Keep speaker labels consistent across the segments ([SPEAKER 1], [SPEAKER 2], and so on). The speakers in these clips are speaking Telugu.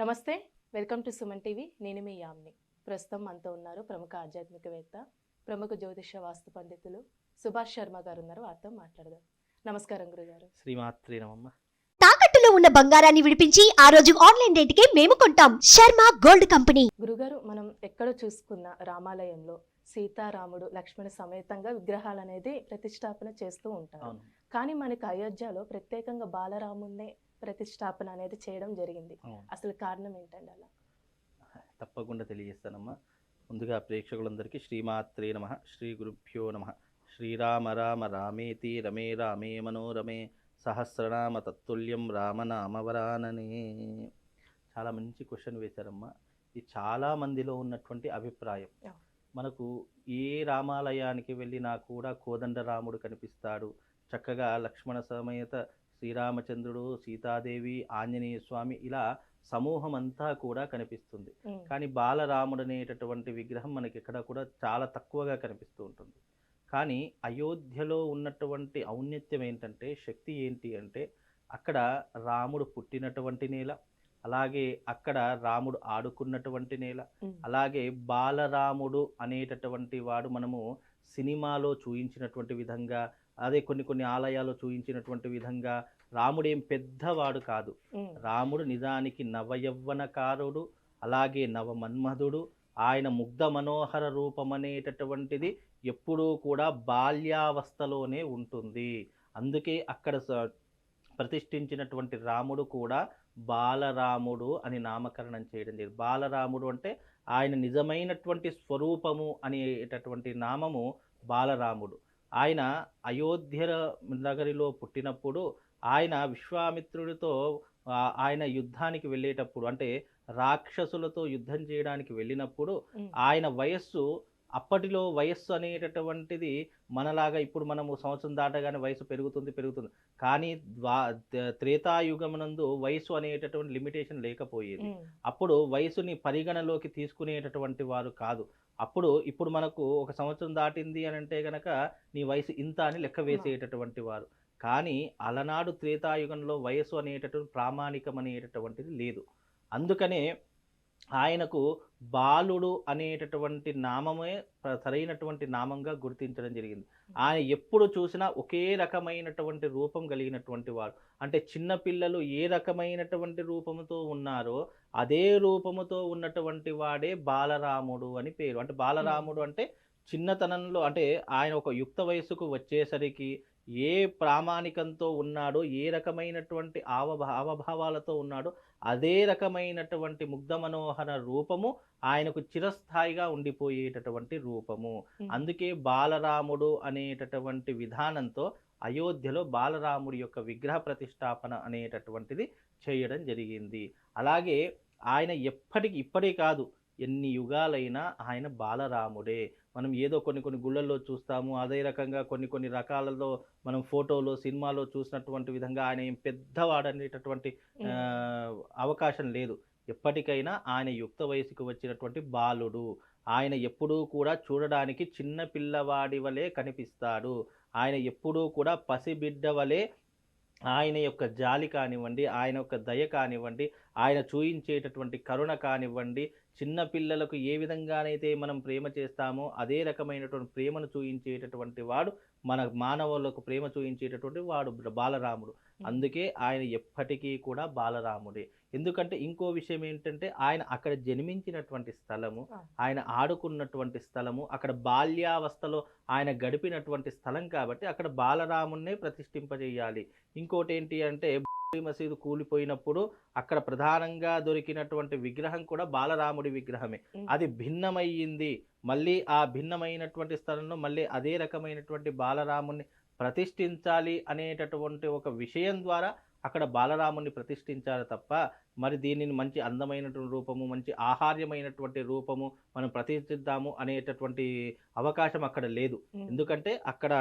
[SPEAKER 1] నమస్తే వెల్కమ్ టు సుమన్ టీవీ. నేను మీ యామ్ని. ప్రస్తుతం మనతో ఉన్నారు ప్రముఖ ఆధ్యాత్మికవేత్త ప్రముఖ జ్యోతిష వాస్తు పండితులు సుభాష్ శర్మ గారు ఉన్నారు. వారితో మాట్లాడదాం. నమస్కారం గురుగారు.
[SPEAKER 2] శ్రీమాత్రి నమమ్మ
[SPEAKER 3] తాకట్టులో ఉన్న బంగారాన్ని విడిపించి ఆ రోజు ఆన్లైన్ రేటుకే మేము కొంటాం. Sharma gold company.
[SPEAKER 1] గురుగారు మనం ఎక్కడ చూసుకున్న రామాలయంలో సీతారాముడు లక్ష్మణ సమేతంగా విగ్రహాలు అనేది ప్రతిష్టాపన చేస్తూ ఉంటారు. కానీ మనకి అయోధ్యలో ప్రత్యేకంగా బాలరాముడినే ప్రతిష్టాపన అనేది చేయడం జరిగింది. అసలు కారణం ఏంటండి అలా?
[SPEAKER 2] తప్పకుండా తెలియజేస్తానమ్మా. ముందుగా ప్రేక్షకులందరికీ శ్రీమాత్రే నమ శ్రీ గురుభ్యో నమ. శ్రీరామ రామ రామేతి రమే రామే మనోరమే సహస్రనామ తత్తుల్యం రామనామవరాననే. చాలా మంచి క్వశ్చన్ వేశారమ్మా. ఇది చాలా మందిలో ఉన్నటువంటి అభిప్రాయం. మనకు ఏ రామాలయానికి వెళ్ళినా కూడా కోదండ రాముడు కనిపిస్తాడు. చక్కగా లక్ష్మణ సమేత శ్రీరామచంద్రుడు సీతాదేవి ఆంజనేయ స్వామి ఇలా సమూహం అంతా కూడా కనిపిస్తుంది. కానీ బాలరాముడు అనేటటువంటి విగ్రహం మనకి ఇక్కడ కూడా చాలా తక్కువగా కనిపిస్తూ ఉంటుంది. కానీ అయోధ్యలో ఉన్నటువంటి ఔన్నత్యం ఏంటంటే శక్తి ఏంటి అంటే అక్కడ రాముడు పుట్టినటువంటి నేల అలాగే అక్కడ రాముడు ఆడుకున్నటువంటి నేల అలాగే బాలరాముడు అనేటటువంటి వాడు మనము సినిమాలో చూయించినటువంటి విధంగా అదే కొన్ని కొన్ని ఆలయాల్లో చూయించినటువంటి విధంగా రాముడు ఏం పెద్దవాడు కాదు. రాముడు నిజానికి నవయవ్వనకారుడు అలాగే నవమన్మధుడు. ఆయన ముగ్ధ మనోహర రూపం అనేటటువంటిది ఎప్పుడూ కూడా బాల్యావస్థలోనే ఉంటుంది. అందుకే అక్కడ ప్రతిష్ఠించినటువంటి రాముడు కూడా బాలరాముడు అని నామకరణం చేయడం జరిగింది. బాలరాముడు అంటే ఆయన నిజమైనటువంటి స్వరూపము అనేటటువంటి నామము బాలరాముడు. ఆయన అయోధ్య నగరిలో పుట్టినప్పుడు ఆయన విశ్వామిత్రుడితో ఆయన యుద్ధానికి వెళ్ళేటప్పుడు అంటే రాక్షసులతో యుద్ధం చేయడానికి వెళ్ళినప్పుడు ఆయన వయస్సు అప్పటిలో వయస్సు అనేటటువంటిది మనలాగా ఇప్పుడు మనము సంవత్సరం దాటగానే వయసు పెరుగుతుంది పెరుగుతుంది. కానీ ద్వా త్రేతాయుగమునందు వయసు అనేటటువంటి లిమిటేషన్ లేకపోయేది. అప్పుడు వయసుని పరిగణలోకి తీసుకునేటటువంటి వారు కాదు. అప్పుడు ఇప్పుడు మనకు ఒక సంవత్సరం దాటింది అని అంటే గనక నీ వయసు ఇంత అని లెక్క వేసేటటువంటి వారు. కానీ అలనాడు త్రేతాయుగంలో వయసు అనేటటువంటి ప్రామాణికం అనేటటువంటిది లేదు. అందుకనే ఆయనకు బాలుడు అనేటటువంటి నామమే సరైనటువంటి నామంగా గుర్తించడం జరిగింది. ఆయన ఎప్పుడు చూసినా ఒకే రకమైనటువంటి రూపం కలిగినటువంటి వాడు. అంటే చిన్న పిల్లలు ఏ రకమైనటువంటి రూపముతో ఉన్నారో అదే రూపముతో ఉన్నటువంటి వాడే బాలరాముడు అని పేరు. అంటే బాలరాముడు అంటే చిన్నతనంలో అంటే ఆయన ఒక యుక్త వయసుకు వచ్చేసరికి ఏ ప్రామాణికంతో ఉన్నాడో ఏ రకమైనటువంటి ఆవభా అవభావాలతో ఉన్నాడో అదే రకమైనటువంటి ముగ్ధ మనోహర రూపము ఆయనకు చిరస్థాయిగా ఉండిపోయేటటువంటి రూపము. అందుకే బాలరాముడు అనేటటువంటి విధానంతో అయోధ్యలో బాలరాముడి యొక్క విగ్రహ ప్రతిష్టాపన అనేటటువంటిది చేయడం జరిగింది అలాగే ఆయన ఎప్పటికి ఇప్పటికే కాదు ఎన్ని యుగాలైనా ఆయన బాలరాముడే. మనం ఏదో కొన్ని కొన్ని గుళ్ళల్లో చూస్తాము అదే రకంగా కొన్ని కొన్ని రకాలలో మనం ఫోటోలో సినిమాలో చూసినటువంటి విధంగా ఆయన ఏం పెద్దవాడు అనేటటువంటి ఆ, అవకాశం లేదు. ఎప్పటికైనా ఆయన యుక్త వయసుకు వచ్చినటువంటి బాలుడు. ఆయన ఎప్పుడూ కూడా చూడడానికి చిన్న పిల్లవాడి వలె కనిపిస్తాడు. ఆయన ఎప్పుడూ కూడా పసిబిడ్డ వలె ఆయన యొక్క జాలి కానివ్వండి ఆయన యొక్క దయ కానివ్వండి ఆయన చూయించేటటువంటి కరుణ కానివ్వండి చిన్న పిల్లలకు ఏ విధంగానైతే మనం ప్రేమ చేస్తామో అదే రకమైనటువంటి ప్రేమను చూయించేటటువంటి వాడు మన మానవులకు ప్రేమ చూయించేటటువంటి వాడు బాలరాముడు. అందుకే ఆయన ఎప్పటికీ కూడా బాలరాముడే. ఎందుకంటే ఇంకో విషయం ఏంటంటే ఆయన అక్కడ జన్మించినటువంటి స్థలము. ఆయన ఆడుకున్నటువంటి స్థలము అక్కడ బాల్యావస్థలో ఆయన గడిపినటువంటి స్థలం కాబట్టి అక్కడ బాలరామున్నే ప్రతిష్ఠింపజేయాలి. ఇంకోటి ఏంటి అంటే మసీదు కూలిపోయినప్పుడు అక్కడ ప్రధానంగా దొరికినటువంటి విగ్రహం కూడా బాలరాముడి విగ్రహమే. అది భిన్నమయ్యింది. మళ్ళీ ఆ భిన్నమైనటువంటి స్థలంలో మళ్ళీ అదే రకమైనటువంటి బాలరాముని ప్రతిష్ఠించాలి అనేటటువంటి ఒక విషయం ద్వారా అక్కడ బాలరాముని ప్రతిష్ఠించాలి తప్ప మరి దీనిని మంచి అందమైనటువంటి రూపము మంచి ఆహార్యమైనటువంటి రూపము మనం ప్రతిష్ఠిద్దాము అనేటటువంటి అవకాశం అక్కడ లేదు. ఎందుకంటే అక్కడ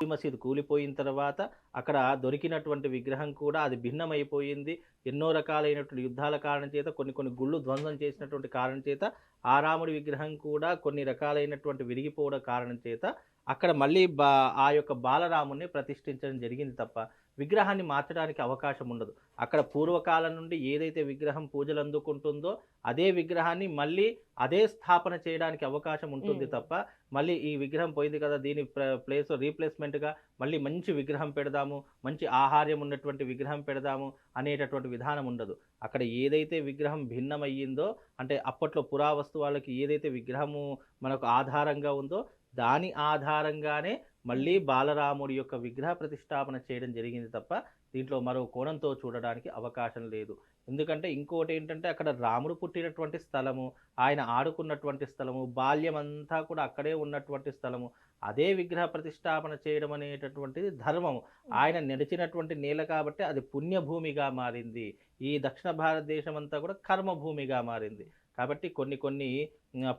[SPEAKER 2] మసీదు కూలిపోయిన తర్వాత అక్కడ దొరికినటువంటి విగ్రహం కూడా అది భిన్నమైపోయింది. ఎన్నో రకాలైనటువంటి యుద్ధాల కారణం చేత కొన్ని కొన్ని గుళ్ళు ధ్వంసం చేసినటువంటి కారణం చేత ఆ రాముడి విగ్రహం కూడా కొన్ని రకాలైనటువంటి విరిగిపోవడం కారణం చేత అక్కడ మళ్ళీ బా ఆ యొక్క బాలరాముని ప్రతిష్ఠించడం జరిగింది తప్ప. విగ్రహాన్ని మార్చడానికి అవకాశం ఉండదు అక్కడ పూర్వకాలం నుండి ఏదైతే విగ్రహం పూజలు అందుకుంటుందో అదే విగ్రహాన్ని మళ్ళీ అదే స్థాపన చేయడానికి అవకాశం ఉంటుంది. తప్ప మళ్ళీ ఈ విగ్రహం పోయింది కదా దీని ప్లేస్ రీప్లేస్మెంట్గా మళ్ళీ మంచి విగ్రహం పెడదాము మంచి ఆహార్యం ఉన్నటువంటి విగ్రహం పెడదాము అనేటటువంటి విధానం ఉండదు అక్కడ ఏదైతే విగ్రహం భిన్నమయ్యిందో అంటే అప్పట్లో పురావస్తు వాళ్ళకి ఏదైతే విగ్రహము మనకు ఆధారంగా ఉందో దాని ఆధారంగానే మళ్ళీ బాలరాముడి యొక్క విగ్రహ ప్రతిష్టాపన చేయడం జరిగింది తప్ప దీంట్లో మరో కోణంతో చూడడానికి అవకాశం లేదు. ఎందుకంటే ఇంకోటి ఏంటంటే అక్కడ రాముడు పుట్టినటువంటి స్థలము ఆయన ఆడుకున్నటువంటి స్థలము బాల్యం అంతా కూడా అక్కడే ఉన్నటువంటి స్థలము అదే విగ్రహ ప్రతిష్టాపన చేయడం అనేటటువంటిది ధర్మము. ఆయన నడిచినటువంటి నేల కాబట్టి అది పుణ్యభూమిగా మారింది. ఈ దక్షిణ భారతదేశం అంతా కూడా కర్మభూమిగా మారింది. కాబట్టి కొన్ని కొన్ని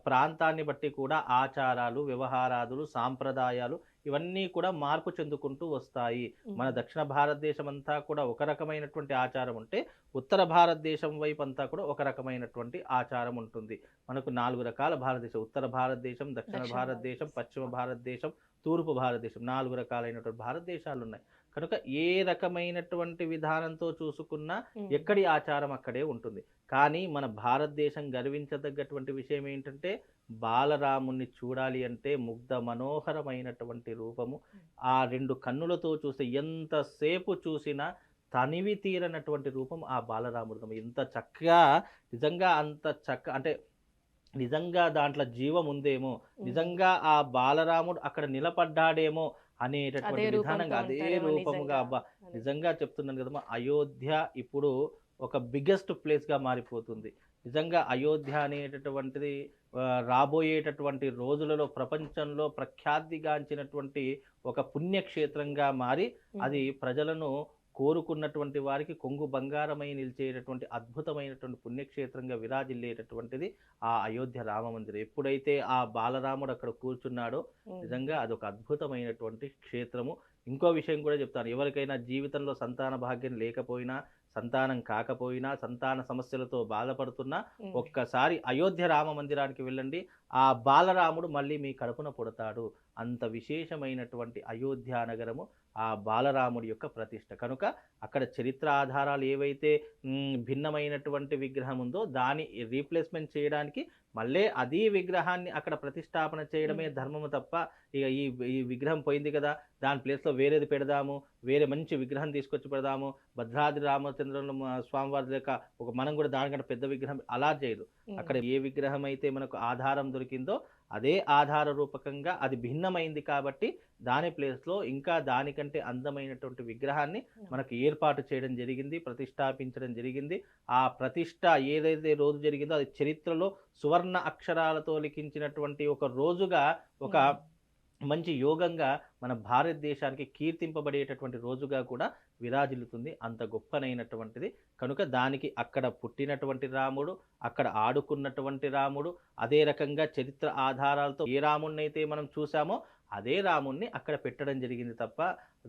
[SPEAKER 2] ప్రాంతాన్ని బట్టి కూడా ఆచారాలు వ్యవహారాదులు సాంప్రదాయాలు ఇవన్నీ కూడా మార్పు చెందుకుంటూ వస్తాయి. మన దక్షిణ భారతదేశం అంతా కూడా ఒక రకమైనటువంటి ఆచారం ఉంటే ఉత్తర భారతదేశం వైపు అంతా కూడా ఒక రకమైనటువంటి ఆచారం ఉంటుంది. మనకు నాలుగు రకాల భారతదేశం ఉత్తర భారతదేశం దక్షిణ భారతదేశం. పశ్చిమ భారతదేశం తూర్పు భారతదేశం నాలుగు రకాలైనటువంటి భారతదేశాలు ఉన్నాయి. కనుక ఏ రకమైనటువంటి విధానంతో చూసుకున్నా. ఎక్కడి ఆచారం అక్కడే ఉంటుంది. కానీ మన భారతదేశం గర్వించదగ్గటువంటి విషయం ఏంటంటే బాలరాముణ్ణి చూడాలి అంటే ముగ్ధ మనోహరమైనటువంటి రూపము ఆ రెండు కన్నులతో చూస్తే ఎంతసేపు చూసినా తనివి తీరనటువంటి రూపం ఆ బాలరాముడు ఎంత చక్కగా నిజంగా అంత చక్క అంటే నిజంగా దాంట్లో జీవం ఉందేమో. నిజంగా ఆ బాలరాముడు అక్కడ నిలబడ్డాడేమో అనేటటువంటి విధానంగా అదే రూపముగా. అబ్బా. నిజంగా చెప్తున్నాను కదమ్మా అయోధ్య ఇప్పుడు ఒక బిగ్గెస్ట్ ప్లేస్గా మారిపోతుంది నిజంగా అయోధ్య అనేటటువంటిది రాబోయేటటువంటి రోజులలో ప్రపంచంలో ప్రఖ్యాతిగాంచినటువంటి ఒక పుణ్యక్షేత్రంగా మారి. అది ప్రజలను కోరుకున్నటువంటి వారికి కొంగు బంగారమై నిలిచేటటువంటి అద్భుతమైనటువంటి పుణ్యక్షేత్రంగా విరాజిల్లేటటువంటిది ఆ అయోధ్య రామ మందిరం ఎప్పుడైతే ఆ బాలరాముడు అక్కడ కూర్చున్నాడో. నిజంగా అదొక అద్భుతమైనటువంటి క్షేత్రము ఇంకో విషయం కూడా చెప్తాను ఎవరికైనా జీవితంలో సంతాన భాగ్యం లేకపోయినా సంతానం కాకపోయినా సంతాన సమస్యలతో బాధపడుతున్నా. ఒక్కసారి అయోధ్య రామ మందిరానికి వెళ్ళండి. ఆ బాలరాముడు మళ్ళీ మీ కడుపున పుడతాడు. అంత విశేషమైనటువంటి అయోధ్య నగరము ఆ బాలరాముడి యొక్క ప్రతిష్ట. కనుక అక్కడ చరిత్ర ఆధారాలు ఏవైతే భిన్నమైనటువంటి విగ్రహం ఉందో దాని రీప్లేస్మెంట్ చేయడానికి మళ్ళీ అదే విగ్రహాన్ని అక్కడ ప్రతిష్టాపన చేయడమే. ధర్మము తప్ప ఇక ఈ ఈ విగ్రహం పోయింది కదా దాని ప్లేస్లో వేరేది పెడదాము వేరే మంచి విగ్రహం తీసుకొచ్చి పెడదాము భద్రాద్రి రామచంద్రుల స్వామివారి లెక్క ఒక మనం కూడా దానికంటే పెద్ద విగ్రహం అలా చేయదు. అక్కడ ఏ విగ్రహం అయితే మనకు ఆధారం దొరికిందో అదే ఆధార రూపకంగా అది భిన్నమైంది కాబట్టి దాని ప్లేస్లో ఇంకా దానికంటే అందమైనటువంటి విగ్రహాన్ని మనకు ఏర్పాటు చేయడం జరిగింది ప్రతిష్టాపించడం జరిగింది. ఆ ప్రతిష్ట ఏదైతే రోజు జరిగిందో అది చరిత్రలో సువర్ణ అక్షరాలతో లిఖించినటువంటి ఒక రోజుగా ఒక మంచి యోగంగా మన భారతదేశానికి కీర్తింపబడేటటువంటి రోజుగా కూడా విరాజిల్లుతుంది. అంత గొప్పనైనటువంటిది. కనుక దానికి అక్కడ పుట్టినటువంటి రాముడు అక్కడ ఆడుకున్నటువంటి రాముడు అదే రకంగా చరిత్ర ఆధారాలతో ఏ రాముడిని అయితే మనం చూసామో అదే రాముణ్ణి అక్కడ పెట్టడం జరిగింది తప్ప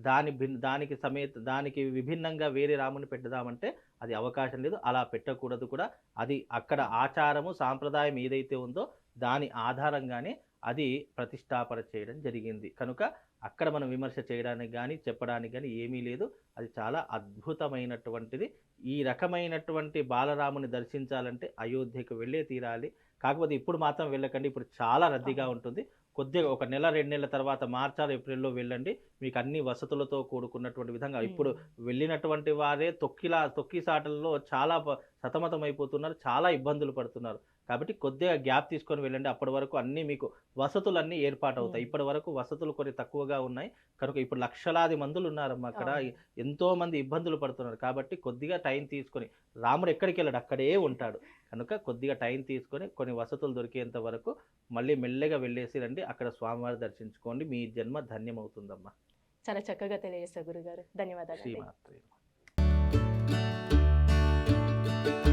[SPEAKER 2] దాని భిన్ దానికి సమేత దానికి విభిన్నంగా వేరే రాముని పెడదామంటే అది అవకాశం లేదు. అలా పెట్టకూడదు కూడా. అది అక్కడ ఆచారము సాంప్రదాయం ఏదైతే ఉందో దాని ఆధారంగానే అది ప్రతిష్టాపన చేయడం జరిగింది. కనుక అక్కడ మనం విమర్శ చేయడానికి కానీ చెప్పడానికి కానీ ఏమీ లేదు. అది చాలా అద్భుతమైనటువంటిది. ఈ రకమైనటువంటి బాలరాముని దర్శించాలంటే అయోధ్యకు వెళ్ళే తీరాలి. కాకపోతే ఇప్పుడు మాత్రం వెళ్ళకండి. ఇప్పుడు చాలా రద్దీగా ఉంటుంది. కొద్దిగా ఒక నెల రెండు నెలల తర్వాత మార్చాలి ఏప్రిల్లో వెళ్ళండి. మీకు అన్ని వసతులతో కూడుకున్నటువంటి విధంగా. ఇప్పుడు వెళ్ళినటువంటి వారే తొక్కిలా తొక్కిసాటల్లో చాలా ప- సతమతం అయిపోతున్నారు చాలా ఇబ్బందులు పడుతున్నారు. కాబట్టి కొద్దిగా గ్యాప్ తీసుకొని వెళ్ళండి. అప్పటి వరకు అన్నీ మీకు వసతులన్నీ ఏర్పాటు అవుతాయి. ఇప్పటి వరకు వసతులు కొన్ని తక్కువగా ఉన్నాయి. కనుక ఇప్పుడు లక్షలాది మందులు ఉన్నారమ్మా అక్కడ. ఎంతో మంది ఇబ్బందులు పడుతున్నారు. కాబట్టి కొద్దిగా టైం తీసుకొని రాముడు ఎక్కడికి వెళ్ళాడు? అక్కడే ఉంటాడు. కనుక కొద్దిగా టైం తీసుకొని కొన్ని వసతులు దొరికేంత వరకు మళ్ళీ మెల్లగా వెళ్ళేసి రండి. అక్కడ స్వామివారి దర్శించుకోండి. మీ జన్మ ధన్యమవుతుందమ్మా.
[SPEAKER 1] చాలా చక్కగా తెలియజేశారు గురుగారు. ధన్యవాదాలు.
[SPEAKER 2] Thank you.